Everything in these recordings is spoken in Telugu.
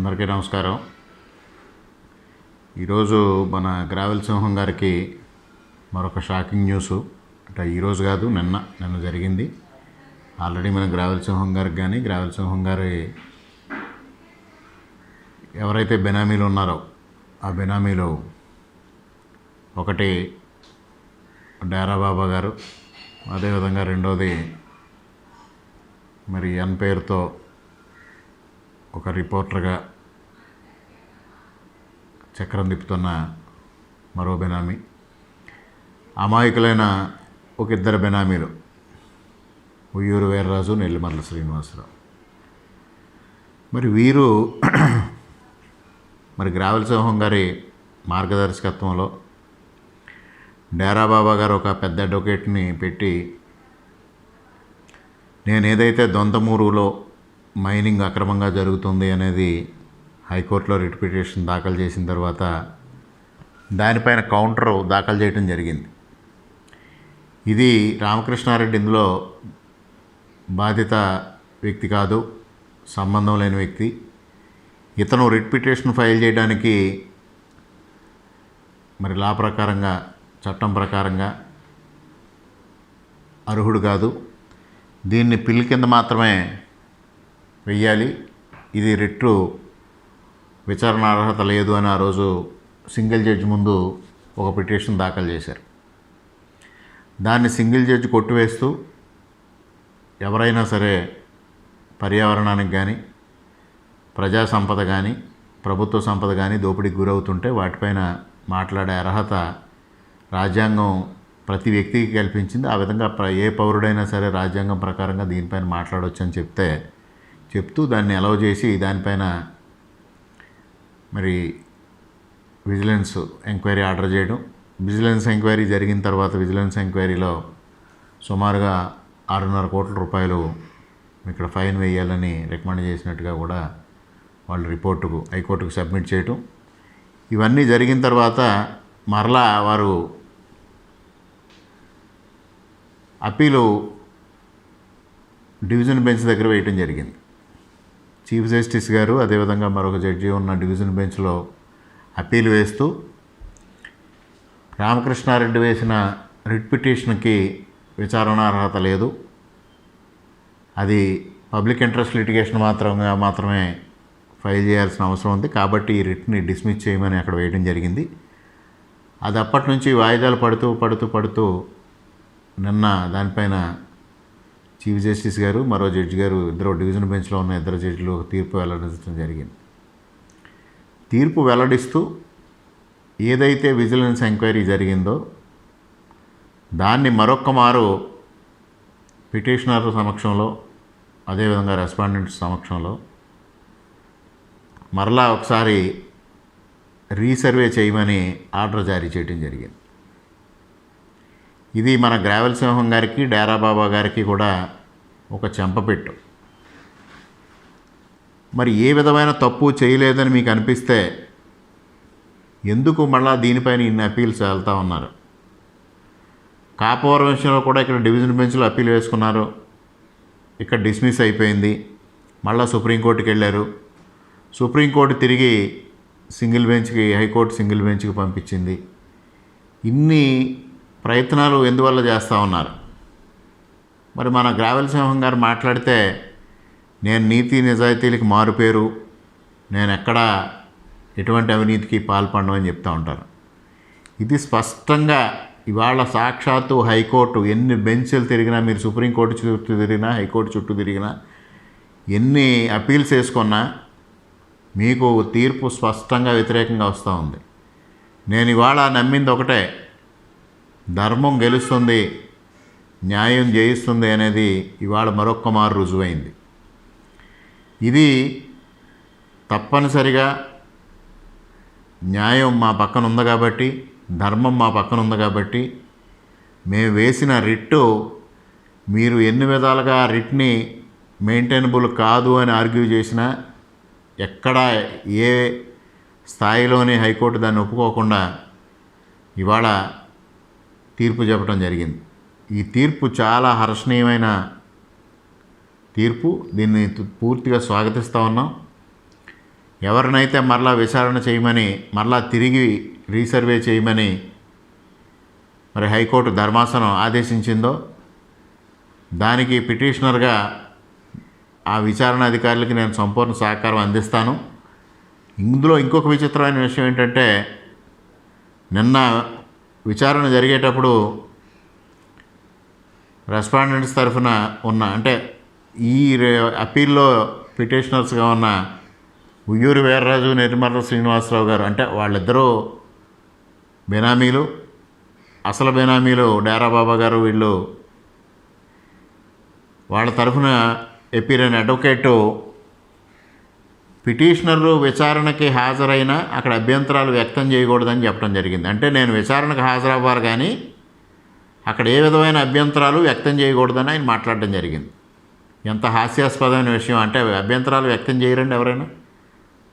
అందరికీ నమస్కారం. ఈరోజు మన గ్రావెల్ సింహం గారికి మరొక షాకింగ్ న్యూస్. అంటే ఈరోజు కాదు నిన్న నిన్న జరిగింది. ఆల్రెడీ మన గ్రావెల్ సింహం గారికి కానీ గ్రావెల్ సింహం గారి ఎవరైతే బెనామీలు ఉన్నారో ఆ బెనామీలు ఒకటి డేరా బాబా గారు అదేవిధంగా రెండోది మరి ఎన్ పేరుతో ఒక రిపోర్టర్గా చక్రం తిప్పుతున్న మరో బెనామీ. అమాయకులైన ఒక ఇద్దరు బెనామీలు. ఉయ్యూరు వీర్రాజు నెల్లిమర్ల శ్రీనివాసరావు. మరి వీరు మరి గ్రావెల్ సింహం గారి మార్గదర్శకత్వంలో డేరా బాబా గారు ఒక పెద్ద అడ్వకేట్ని పెట్టి నేను ఏదైతే దొంతమూరులో మైనింగ్ అక్రమంగా జరుగుతుంది అనేది హైకోర్టులో రిట్ పిటిషన్ దాఖలు చేసిన తర్వాత దానిపైన కౌంటర్ దాఖలు చేయడం జరిగింది. ఇది రామకృష్ణారెడ్డి ఇందులో బాధిత వ్యక్తి కాదు సంబంధం లేని వ్యక్తి. ఇతను రిట్ పిటిషన్ ఫైల్ చేయడానికి మరి లా ప్రకారంగా చట్టం ప్రకారంగా అర్హుడు కాదు. దీన్ని పిల్లి కింద మాత్రమే వెయ్యాలి. ఇది రిట్టు విచారణ అర్హత లేదు అని ఆ రోజు సింగిల్ జడ్జి ముందు ఒక పిటిషన్ దాఖలు చేశారు. దాన్ని సింగిల్ జడ్జి కొట్టివేస్తూ ఎవరైనా సరే పర్యావరణానికి కానీ ప్రజా సంపద కానీ ప్రభుత్వ సంపద కానీ దోపిడీకి గురవుతుంటే వాటిపైన మాట్లాడే అర్హత రాజ్యాంగం ప్రతి వ్యక్తికి కల్పించింది. ఆ విధంగా ప్ర- ఏ పౌరుడైనా సరే రాజ్యాంగం ప్రకారంగా దీనిపైన మాట్లాడవచ్చు అని చెప్తే చెప్తూ దాన్ని అలవ్ చేసి దానిపైన మరి విజిలెన్స్ ఎంక్వైరీ ఆర్డర్ చేయడం. విజిలెన్స్ ఎంక్వైరీ జరిగిన తర్వాత విజిలెన్స్ ఎంక్వైరీలో సుమారుగా ఆరున్నర కోట్ల రూపాయలు ఇక్కడ ఫైన్ వేయాలని రికమెండ్ చేసినట్టుగా కూడా వాళ్ళు రిపోర్టుకు హైకోర్టుకు సబ్మిట్ చేయటం. ఇవన్నీ జరిగిన తర్వాత మరలా వారు అప్పీలు డివిజన్ బెంచ్ దగ్గర వేయటం జరిగింది. చీఫ్ జస్టిస్ గారు అదేవిధంగా మరొక జడ్జి ఉన్న డివిజన్ బెంచ్లో అప్పీల్ వేస్తూ రామకృష్ణారెడ్డి వేసిన రిట్ పిటిషన్కి విచారణ అర్హత లేదు. అది పబ్లిక్ ఇంట్రెస్ట్ లిటిగేషన్ మాత్రంగా మాత్రమే ఫైల్ చేయాల్సిన అవసరం ఉంది. కాబట్టి ఈ రిట్ని డిస్మిస్ చేయమని అక్కడ వేయడం జరిగింది. అది అప్పటి నుంచి వాయిదాలు పడుతూ పడుతూ పడుతూ నిన్న దానిపైన చీఫ్ జస్టిస్ గారు మరో జడ్జి గారు ఇద్దరు డివిజన్ బెంచ్లో ఉన్న ఇద్దరు జడ్జిలు తీర్పు వెల్లడించడం జరిగింది. తీర్పు వెల్లడిస్తూ ఏదైతే విజిలెన్స్ ఎంక్వైరీ జరిగిందో దాన్ని మరొక్క మారు పిటిషనర్ సమక్షంలో అదేవిధంగా రెస్పాండెంట్ సమక్షంలో మరలా ఒకసారి రీసర్వే చేయమని ఆర్డర్ జారీ చేయడం జరిగింది. ఇది మన గ్రావెల్ సింహం గారికి డేరా బాబా గారికి కూడా ఒక చెంపపెట్టు. మరి ఏ విధమైన తప్పు చేయలేదని మీకు అనిపిస్తే ఎందుకు మళ్ళా దీనిపైన ఇన్ని అప్పీల్స్ వెళ్తూ ఉన్నారు? కాపవరం విషయంలో కూడా ఇక్కడ డివిజన్ బెంచ్లో అప్పీల్ వేసుకున్నారు. ఇక్కడ డిస్మిస్ అయిపోయింది. మళ్ళా సుప్రీంకోర్టుకి వెళ్ళారు. సుప్రీంకోర్టు తిరిగి సింగిల్ బెంచ్కి హైకోర్టు సింగిల్ బెంచ్కి పంపించింది. ఇన్ని ప్రయత్నాలు ఎందువల్ల చేస్తూ ఉన్నారు? మరి మన గ్రావెల్ సింహం గారు మాట్లాడితే నేను నీతి నిజాయితీలకు మారుపేరు. నేను ఎక్కడా ఎటువంటి అవినీతికి పాల్పడను అని చెప్తూ ఉంటారు. ఇది స్పష్టంగా ఇవాళ సాక్షాత్తు హైకోర్టు ఎన్ని బెంచ్లు తిరిగినా మీరు సుప్రీంకోర్టు చుట్టూ తిరిగినా హైకోర్టు చుట్టూ తిరిగినా ఎన్ని అపీల్స్ వేసుకున్నా మీకు తీర్పు స్పష్టంగా వ్యతిరేకంగా వస్తూ ఉంది. నేను ఇవాళ నమ్మింది ఒకటే. ధర్మం గెలుస్తుంది న్యాయం జయిస్తుంది అనేది ఇవాళ మరొక్క మారు రుజువైంది. ఇది తప్పనిసరిగా న్యాయం మా పక్కన ఉంది కాబట్టి ధర్మం మా పక్కన ఉంది కాబట్టి మేము వేసిన రిట్టు మీరు ఎన్ని విధాలుగా రిట్ని మెయింటైనబుల్ కాదు అని ఆర్గ్యూ చేసినా ఎక్కడ ఏ స్థాయిలోని హైకోర్టు దాన్ని ఒప్పుకోకుండా ఇవాళ తీర్పు చెప్పడం జరిగింది. ఈ తీర్పు చాలా హర్షణీయమైన తీర్పు. దీన్ని పూర్తిగా స్వాగతిస్తూ ఉన్నాం. ఎవరినైతే మరలా విచారణ చేయమని మరలా తిరిగి రీసర్వే చేయమని మరి హైకోర్టు ధర్మాసనం ఆదేశించిందో దానికి పిటిషనర్గా ఆ విచారణ అధికారులకి నేను సంపూర్ణ సహకారం అందిస్తాను. ఇందులో ఇంకొక విచిత్రమైన విషయం ఏంటంటే నిన్న విచారణ జరిగేటప్పుడు రెస్పాండెంట్స్ తరఫున ఉన్న అంటే ఈ రే- అప్పీల్లో పిటిషనర్స్గా ఉన్న ఉయ్యూరు వీర్రాజు నిర్మల శ్రీనివాసరావు గారు అంటే వాళ్ళిద్దరూ బేనామీలు అసలు బేనామీలు డేరా బాబా గారు వీళ్ళు వాళ్ళ తరఫున ఎప్పిరైన అడ్వకేటు పిటిషనర్లు విచారణకి హాజరైనా అక్కడ అభ్యంతరాలు వ్యక్తం చేయకూడదని చెప్పడం జరిగింది. అంటే నేను విచారణకు హాజరవ్వాలి కానీ అక్కడ ఏ విధమైన అభ్యంతరాలు వ్యక్తం చేయకూడదని ఆయన మాట్లాడడం జరిగింది. ఎంత హాస్యాస్పదమైన విషయం అంటే అభ్యంతరాలు వ్యక్తం చేయరండి ఎవరైనా?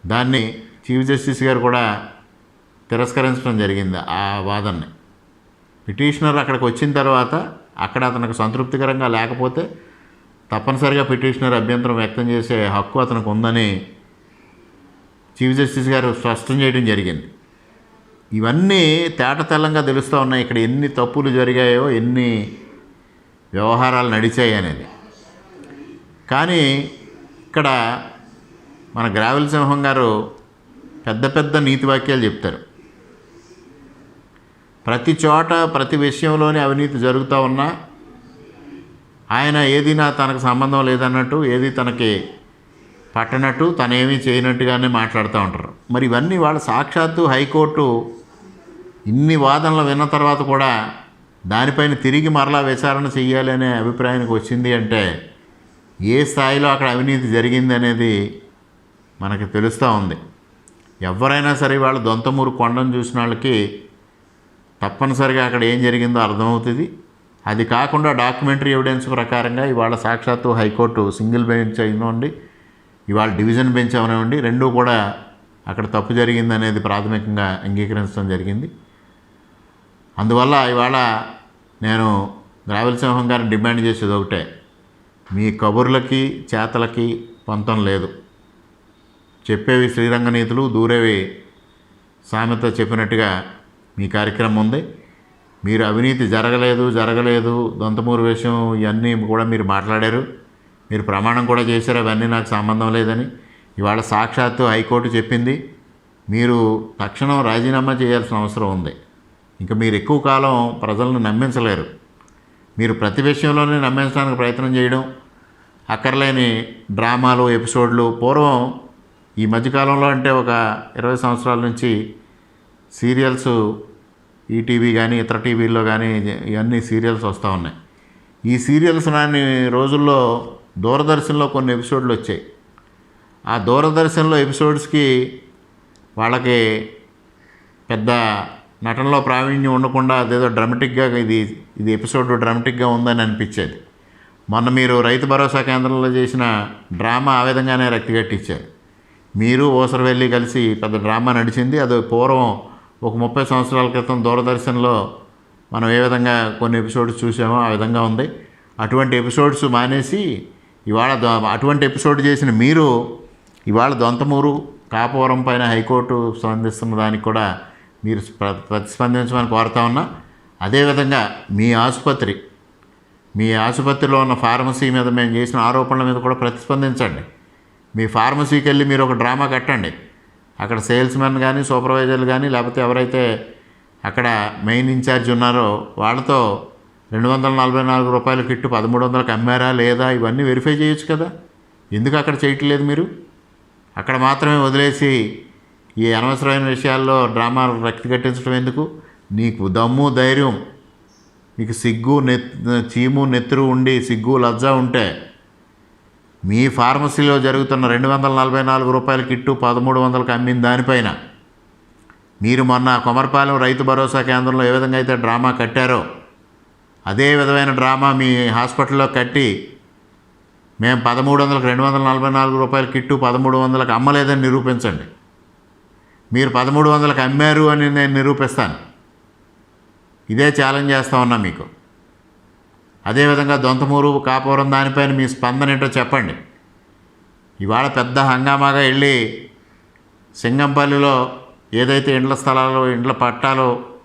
దాన్ని చీఫ్ జస్టిస్ గారు కూడా తిరస్కరించడం జరిగింది ఆ వాదనని. పిటిషనర్ అక్కడికి వచ్చిన తర్వాత అక్కడ అతనికి సంతృప్తికరంగా లేకపోతే తప్పనిసరిగా పిటిషనర్ అభ్యంతరం వ్యక్తం చేసే హక్కు అతనికి ఉందని చీఫ్ జస్టిస్ గారు స్పష్టం చేయడం జరిగింది. ఇవన్నీ తేటతెల్లంగా తెలుస్తూ ఉన్నాయి ఇక్కడ ఎన్ని తప్పులు జరిగాయో ఎన్ని వ్యవహారాలు నడిచాయి అనేది. కానీ ఇక్కడ మన గ్రావెల్ సింహం గారు పెద్ద పెద్ద నీతి వాక్యాలు చెప్తారు. ప్రతి చోట ప్రతి విషయంలోనే అవినీతి జరుగుతూ ఉన్నా ఆయన ఏది నా తనకు సంబంధం లేదన్నట్టు ఏది తనకి పట్టనట్టు తనేమీ చేయనట్టుగానే మాట్లాడుతూ ఉంటారు. మరి ఇవన్నీ వాళ్ళ సాక్షాత్తు హైకోర్టు ఇన్ని వాదనలు విన్న తర్వాత కూడా దానిపైన తిరిగి మరలా విచారణ చేయాలి అనే అభిప్రాయానికి వచ్చింది అంటే ఏ స్థాయిలో అక్కడ అవినీతి జరిగింది అనేది మనకు తెలుస్తూ ఉంది. ఎవరైనా సరే వాళ్ళ దొంతమూరు కొండను చూసిన వాళ్ళకి తప్పనిసరిగా అక్కడ ఏం జరిగిందో అర్థమవుతుంది. అది కాకుండా డాక్యుమెంటరీ ఎవిడెన్స్ ప్రకారంగా ఇవాళ సాక్షాత్తు హైకోర్టు సింగిల్ బెంచ్ అయినండి ఇవాళ డివిజన్ బెంచ్ అవనివ్వండి రెండూ కూడా అక్కడ తప్పు జరిగింది అనేది ప్రాథమికంగా అంగీకరించడం జరిగింది. అందువల్ల ఇవాళ నేను ద్రావిడసింహం గారిని డిమాండ్ చేసేది ఒకటే. మీ కబుర్లకి చేతలకి పొంతం లేదు. చెప్పేవి శ్రీరంగనీతులు దూరేవి సామెత చెప్పినట్టుగా మీ కార్యక్రమం ఉంది. మీరు అవినీతి జరగలేదు జరగలేదు దొంతమూరు విషయం ఇవన్నీ కూడా మీరు మాట్లాడారు. మీరు ప్రమాణం కూడా చేశారు అవన్నీ నాకు సంబంధం లేదని. ఇవాళ సాక్షాత్తు హైకోర్టు చెప్పింది మీరు తక్షణం రాజీనామా చేయాల్సిన అవసరం ఉంది. ఇంకా మీరు ఎక్కువ కాలం ప్రజలను నమ్మించలేరు. మీరు ప్రతి విషయంలోనే నమ్మించడానికి ప్రయత్నం చేయడం అక్కర్లేని డ్రామాలు ఎపిసోడ్లు. పూర్వం ఈ మధ్యకాలంలో అంటే ఒక ఇరవై సంవత్సరాల నుంచి సీరియల్స్ ఈటీవీ కానీ ఇతర టీవీల్లో కానీ ఇవన్నీ సీరియల్స్ వస్తూ ఉన్నాయి. ఈ సీరియల్స్ నాని రోజుల్లో దూరదర్శన్లో కొన్ని ఎపిసోడ్లు వచ్చాయి. ఆ దూరదర్శన్లో ఎపిసోడ్స్కి వాళ్ళకి పెద్ద నటనలో ప్రావీణ్యం ఉండకుండా అదేదో డ్రామాటిక్గా ఇది ఇది ఎపిసోడ్ డ్రామాటిక్గా ఉందని అనిపించేది. మొన్న మీరు రైతు భరోసా కేంద్రంలో చేసిన డ్రామా ఆ విధంగానే రక్తిగట్టించారు. మీరు ఓసరు వెళ్ళి కలిసి పెద్ద డ్రామా నడిచింది. అది పూర్వం ఒక ముప్పై సంవత్సరాల క్రితం దూరదర్శన్లో మనం ఏ విధంగా కొన్ని ఎపిసోడ్స్ చూసామో ఆ విధంగా ఉంది. అటువంటి ఎపిసోడ్స్ మానేసి ఇవాళ అటువంటి ఎపిసోడ్ చేసిన మీరు ఇవాళ దొంతమూరు కాపవరం పైన హైకోర్టు స్పందిస్తున్న దానికి కూడా మీరు ప్రతిస్పందించమని కోరుతా ఉన్నా. అదేవిధంగా మీ ఆసుపత్రి మీ ఆసుపత్రిలో ఉన్న ఫార్మసీ మీద మేము చేసిన ఆరోపణల మీద కూడా ప్రతిస్పందించండి. మీ ఫార్మసీకి వెళ్ళి మీరు ఒక డ్రామా కట్టండి. అక్కడ సేల్స్ మెన్ కానీ సూపర్వైజర్లు కానీ లేకపోతే ఎవరైతే అక్కడ మెయిన్ ఇన్ఛార్జ్ ఉన్నారో వాళ్ళతో రెండు వందల నలభై నాలుగు రూపాయల కిట్టు పదమూడు వందలకు అమ్మారా లేదా? ఇవన్నీ వెరిఫై చేయొచ్చు కదా. ఎందుకు అక్కడ చేయట్లేదు మీరు? అక్కడ మాత్రమే వదిలేసి ఈ అనవసరమైన విషయాల్లో డ్రామా రక్తి కట్టించడం ఎందుకు? నీకు దమ్ము ధైర్యం నీకు సిగ్గు నెత్ చీము నెత్తురు ఉండి సిగ్గు లజ్జ ఉంటే మీ ఫార్మసీలో జరుగుతున్న రెండు వందల నలభై నాలుగు రూపాయల కిట్టు పదమూడు వందలకు అమ్మిన దానిపైన మీరు మొన్న కొమరపాలెం రైతు భరోసా కేంద్రంలో ఏ విధంగా అయితే డ్రామా కట్టారో అదే విధమైన డ్రామా మీ హాస్పిటల్లో కట్టి మేము పదమూడు వందలకు రెండు వందల నలభై నాలుగు రూపాయల కిట్టు పదమూడు వందలకు అమ్మలేదని నిరూపించండి. మీరు పదమూడు వందలకు అమ్మారు అని నేను నిరూపిస్తాను. ఇదే ఛాలెంజ్ చేస్తా ఉన్నా మీకు. అదేవిధంగా దొంతమూరు కాపురం దానిపైన మీ స్పందన ఏంటో చెప్పండి. ఇవాళ పెద్ద హంగామాగా వెళ్ళి సింగంపల్లిలో ఏదైతే ఇండ్ల స్థలాలు ఇండ్ల పట్టాలు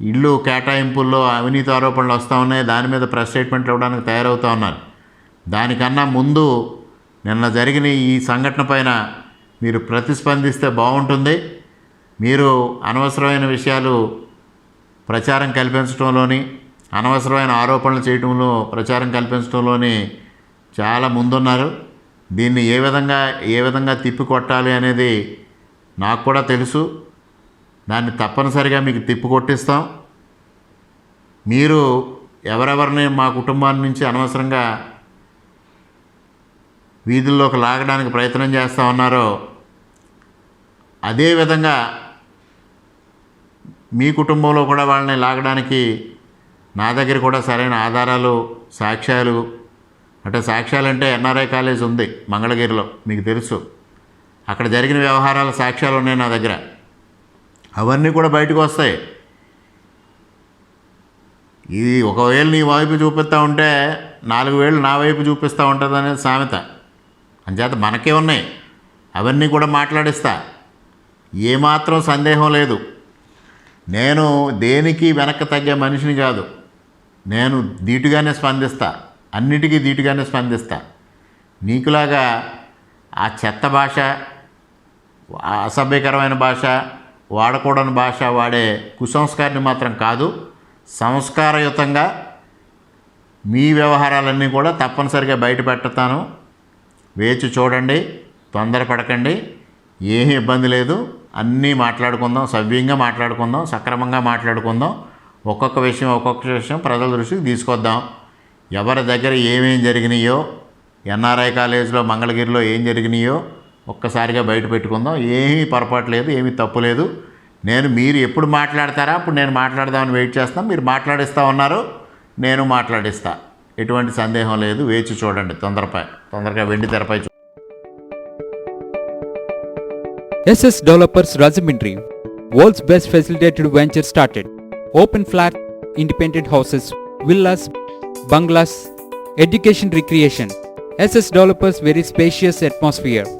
ఇల్లు కేటాయింపుల్లో అవినీతి ఆరోపణలు వస్తూ ఉన్నాయి. దాని మీద ప్రెస్ స్టేట్మెంట్లు ఇవ్వడానికి తయారవుతూ ఉన్నారు. దానికన్నా ముందు నిన్న జరిగిన ఈ సంఘటన పైన మీరు ప్రతిస్పందిస్తే బాగుంటుంది. మీరు అనవసరమైన విషయాలు ప్రచారం కల్పించడంలోని అనవసరమైన ఆరోపణలు చేయడంలో ప్రచారం కల్పించడంలోని చాలా ముందున్నారు. దీన్ని ఏ విధంగా ఏ విధంగా తిప్పి కొట్టాలి అనేది నాకు కూడా తెలుసు. దాన్ని తప్పనిసరిగా మీకు తిప్పి కొట్టిస్తాం. మీరు ఎవరెవరిని మా కుటుంబాన్ని నుంచి అనవసరంగా వీధుల్లోకి లాగడానికి ప్రయత్నం చేస్తూ ఉన్నారో అదేవిధంగా మీ కుటుంబంలో కూడా వాళ్ళని లాగడానికి నా దగ్గర కూడా సరైన ఆధారాలు సాక్ష్యాలు అంటే సాక్ష్యాలు అంటే ఎన్ఆర్ఐ కాలేజ్ ఉంది మంగళగిరిలో మీకు తెలుసు. అక్కడ జరిగిన వ్యవహారాల సాక్ష్యాలు ఉన్నాయి నా దగ్గర. అవన్నీ కూడా బయటకు వస్తాయి. ఇది ఒకవేళ నీ వైపు చూపిస్తూ ఉంటే నాలుగు వేలు నా వైపు చూపిస్తూ ఉంటుంది అనేది సామెత. అంచేత మనకే ఉన్నాయి. అవన్నీ కూడా మాట్లాడిస్తా. ఏమాత్రం సందేహం లేదు. నేను దేనికి వెనక్కి తగ్గే మనిషిని కాదు. నేను ధీటుగానే స్పందిస్తా. అన్నిటికీ ధీటుగానే స్పందిస్తా. నీకులాగా ఆ చెత్త భాష అసభ్యకరమైన భాష వాడకూడని భాష వాడే కుసంస్కారిని మాత్రం కాదు సంస్కారయుతంగా మీ వ్యవహారాలన్నీ కూడా తప్పనిసరిగా బయట పెడతాను వేచి చూడండి తొందరపడకండి ఏమీ ఇబ్బంది లేదు. అన్నీ మాట్లాడుకుందాం సవ్యంగా మాట్లాడుకుందాం సక్రమంగా మాట్లాడుకుందాం. ఒక్కొక్క విషయం ఒక్కొక్క విషయం ప్రజల దృష్టికి తీసుకొద్దాం. ఎవరి దగ్గర ఏమేం జరిగినాయో ఎన్ఆర్ఐ కాలేజీలో మంగళగిరిలో ఏం జరిగినాయో ఒక్కసారిగా బయట పెట్టుకుందాం. ఏమీ పొరపాటు లేదు ఏమీ తప్పు లేదు. నేను మీరు ఎప్పుడు మాట్లాడతారా? అప్పుడు నేను మాట్లాడదామని వెయిట్ చేస్తాను మీరు మాట్లాడిస్తూ ఉన్నారు నేను మాట్లాడిస్తా. ఎటువంటి సందేహం లేదు. వేచి చూడండి తొందరపై తొందరగా వెండి తెరపై SS developers Rajahmundry world's best facilitated venture started open flat independent houses villas bungalows education recreation SS developers very spacious atmosphere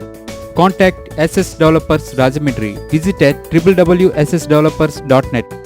Contact SS Developers Rajamindri. Visit at www.ssdevelopers.net.